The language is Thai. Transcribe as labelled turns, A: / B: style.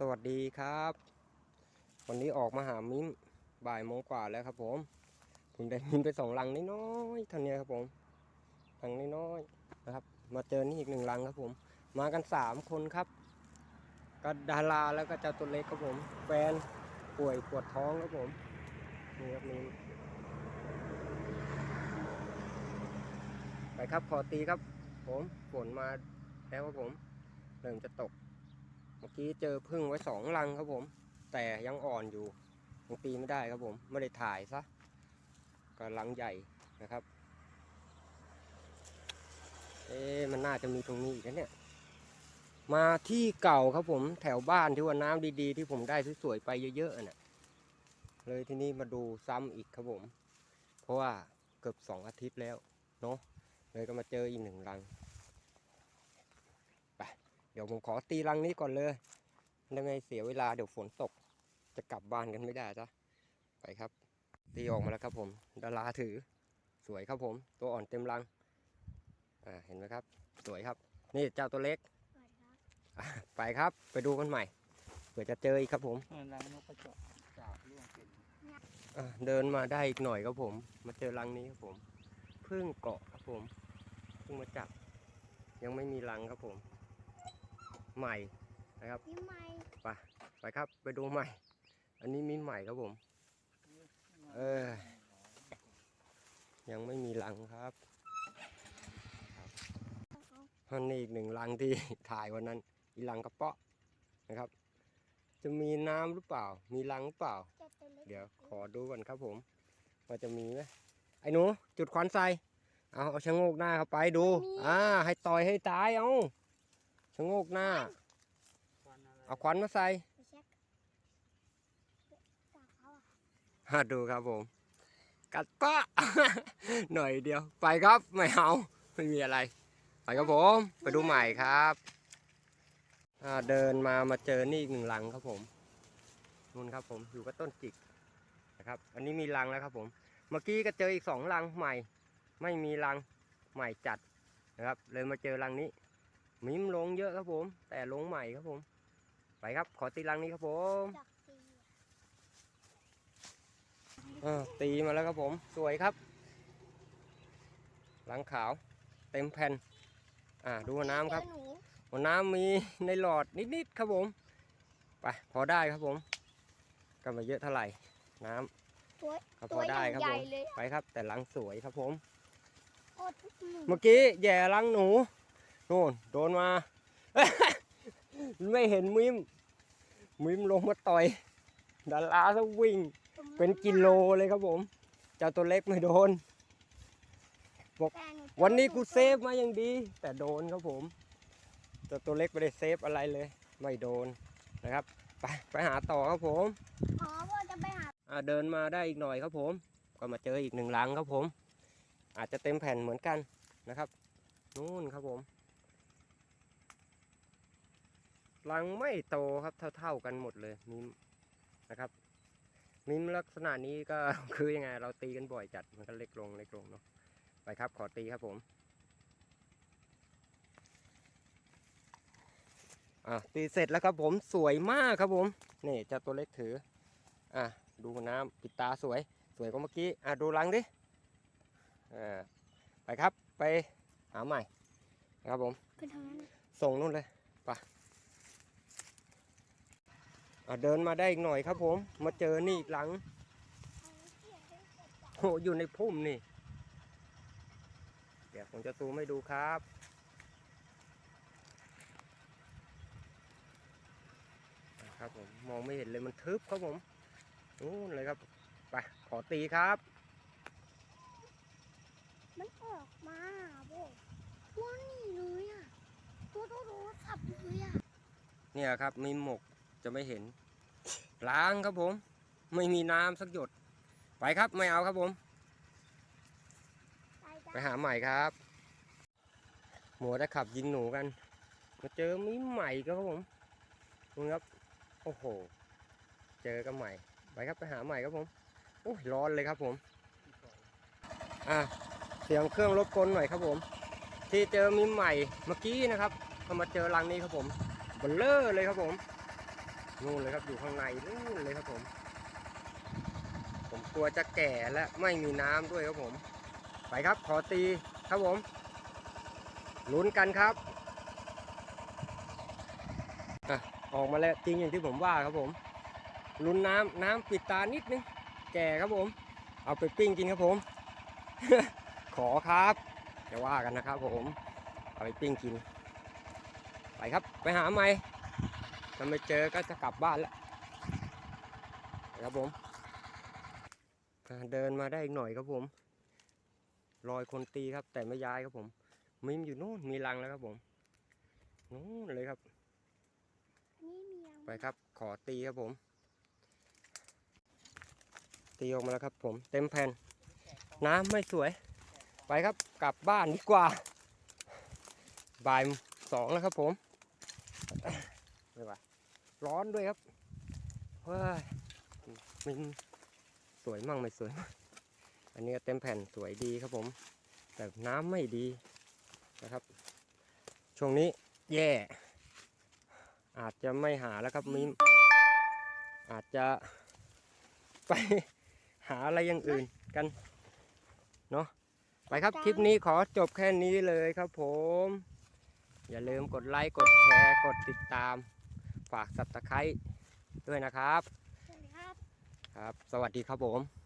A: สวัสดีครับ วันนี้ออกมาหามิ้มบ่ายโมงกว่าแล้วครับผมเพิ่งได้มิ้มไปสองลังน้อยๆท่านนี้ครับผมลังน้อยๆนะครับ มาเจอนี่อีกหนึ่งลังครับผม มากันสามคนครับก็ดาราแล้วก็เจ้าตัวเล็กครับผม แฟนป่วยปวดท้องครับผมนี่ครับมิ้มไปครับขอตีครับ ผมฝนมาแล้วครับผมเริ่มจะตก มื่อกี้เจอพึ่งไว้สองรังครับผม แต่ยังอ่อนอยู่ยังตีไม่ได้ครับผม ไม่ได้ถ่ายซะก็รังใหญ่นะครับ เอ๊มันน่าจะมีตรงนี้อีกนะเนี่ย มาที่เก่าครับผมแถวบ้านที่ว่าน้ำดีๆ ที่ผมได้สวยๆไปเยอะๆน่ะเลยที่นี่มาดูซ้ำอีกครับผม เพราะว่าเกือบสองอาทิตย์แล้วเนาะเลยก็มาเจออีกหนึ่งรัง เดี๋ยวผมขอตีรังนี้ก่อนเลยไม่ไม่เสียเวลาเดี๋ยวฝนตก จะกลับบ้านกันไม่ได้จ้ะไปครับ ตีออกมาแล้วครับผมดาราถือ สวยครับผม ตัวอ่อนเต็มรังอ่าเห็นไหมครับ สวยครับ นี่เจ้าตัวเล็กอะไปครับไปดูกันใหม่เผื่อจะเจออีกครับผม
B: เออรังนกกระจอกจากร่วงเป็น
A: อะเดินมาได้อีกหน่อยครับผม มาเจอรังนี้ครับผมเพิ่งเกาะครับผมเพิ่งมาจับ ยังไม่มีรังครับผม ใหม่นะครับ
C: ยิ้มไหม
A: ไปครับไปดูใหม่ อันนี้มีใหม่ครับผม เออ ยังไม่มีรังครับอันนี้อีกหนึ่งรังที่ถ่ายวันนั้น อีรังกระเปาะนะครับ จะมีน้ำหรือเปล่า มีรังหรือเปล่า
C: เจ้าตัวเล็ก
A: เดี๋ยวขอดูก่อนครับผมว่าจะมีไหมไอ้หนูจุดควันใส่เอาเอาชะโงกหน้าเข้าไปดู อ่า ให้ต่อยให้ตายเอา ชะโงกหน้า
B: ควันอะไร
A: เอาควันมาใส่
C: ไปเช็คจากเขาอะ
A: ฮะดูครับผม กัดปะ หน่อยเดียว ไปครับ ไม่เอา ไม่มีอะไร ไปครับผม ไปดูใหม่ครับอ่าเดินมามาเจอนี่อีกหนึ่งลังครับผมนู่นครับผมอยู่กับต้นจิกนะครับ อันนี้มีลังแล้วครับผม เมื่อกี้ก็เจออีกสองลังใหม่ ไม่มีลังใหม่จัดนะครับ เลยมาเจอลังนี้ มิมลงเยอะครับผม แต่ลงใหม่ครับผม ไปครับ ขอตีลังนี้ครับผม
C: จากตี
A: อ่าตีมาแล้วครับผม สวยครับ หลังขาว เต็มแผ่น อ่า ดูหัวน้ำครับ
C: เจอหนู
A: หัวน้ำมีในหลอดนิดๆครับผม ไป พอได้ครับผม ก็ไมาเยอะเท่าไหร่ น้ำ
C: ตัว
A: ก็พ
C: ตั
A: อ
C: วให
A: ได้
C: ญ่
A: ครับ
C: ให
A: ผ
C: ญ่
A: ม
C: เลย
A: ไปครับ แต่หลังสวยครับผม
C: โอ้ทุกหนู
A: เมื่อกี้แย่หลังหนูโน่นโดนมา ไม่เห็นมิม มิมลงมาต่อยดาราซะวิ่ง เป็นกิโลเลยครับผม เจ้าตัวเล็กไม่โดน
C: แต่หเจอ
A: วันนี้กู
C: ห
A: เซฟมาอย่างดี แต่โดนครับผมแต่ตัวเล็กไม่ได้เซฟอะไรเลย ไม่โดนนะครับ ไปไปหาต่อครับผม
C: อ๋อว่าจะไปหา
A: อ่าเดินมาได้อีกหน่อยครับผม ก็มาเจออีกหนึ่งลังครับผม อาจจะเต็มแผ่นเหมือนกันนะครับ นู่นครับผม ลังไม่โตครับเท่าๆกันหมดเลยมิมนะครับ มิมลักษณะนี้ก็คือยังไง เราตีกันบ่อยจัดมันก็เล็กลงเล็กลงเนาะไปครับขอตีครับผมอะตีเสร็จแล้วครับผมสวยมากครับผมนี่เจ้าตัวเล็กถืออะดูน้ำปิดตาสวย สวยกว่าเมื่อกี้อะดูหลังดิอ่าไปครับไปหาใหม่นะครับผม
C: ขึ้นทางนั้นน่ะ
A: ส่งนู่นเลยไปอะ เดินมาได้อีกหน่อยครับผม มาเจอนี่อีกหลังโหอยู่ในพุ่มนี่ เดี๋ยวผมจะซูมให้ดูครับนะครับผมมองไม่เห็นเลยมันทึบครับผมนู่นเลยครับ ไปขอตีครับ
C: มันออกมาโบตัวนี่เลยอะตัวโตโตสับเลยอะ
A: เนี่ยครับมีหมก จะไม่เห็น ล้างครับผม ไม่มีน้ำสักหยด ไปครับไม่เอาครับผม
C: ไปจ้ะ
A: ไปหาใหม่ครับ หมัวได้ขับยิงหนูกันมาเจอมีใหม่ก็ครับผมนู่นครับโอ้โห เจอกันใหม่ ไปครับไปหาใหม่ครับผมโอ้ยร้อนเลยครับผม อะเสียงเครื่องรบกวนหน่อยครับผม ที่เจอมีใหม่เมื่อกี้นะครับ ก็มาเจอรังนี้ครับผมเบลเลอร์เลยครับผม นู่นเลยครับอยู่ข้างในนู่นเลยครับผม ผมกลัวจะแก่และไม่มีน้ำด้วยครับผม ไปครับขอตีครับผมลุ้นกันครับอะออกมาแล้วจริงอย่างที่ผมว่าครับผมลุ้นน้ำน้ำปิดตานิดนึงแก่ครับผม เอาไปปิ้งกินครับผม ขอครับจะว่ากันนะครับผม เอาไปปิ้งกิน ไปครับไปหาใหม่ ถ้าไม่เจอก็จะกลับบ้านแล้วไปครับผมอ่าเดินมาได้อีกหน่อยครับผม รอยคนตีครับ แต่ไม่ย้ายครับผมมิมอยู่นู่นมีรังแล้วครับผมนู่นเลยครับ
C: อันนี้มีรัง
A: ไปครับ ขอตีครับผม ตีออกมาแล้วครับผม เต็มแผ่นน้ำไม่สวย ไปครับกลับบ้านดีกว่าบ่ายสองแล้วครับผม ไม่ไหวร้อนด้วยครับเฮ้ยมันสวยมั่งไม่สวยมั่งอันนี้ก็เต็มแผ่นสวยดีครับผม แต่น้ำไม่ดีนะครับ ช่วงนี้แย่ อาจจะไม่หาแล้วครับมิมอาจจะไปหาอะไรอย่างอื่นกันเนาะไปครับคลิปนี้ขอจบแค่นี้เลยครับผม อย่าลืมกดไลค์กดแชร์กดติดตาม ฝากสับตะไคร้ด้วยนะครับ
C: สวัสดีครับ
A: ครับ สวัสดีครับผม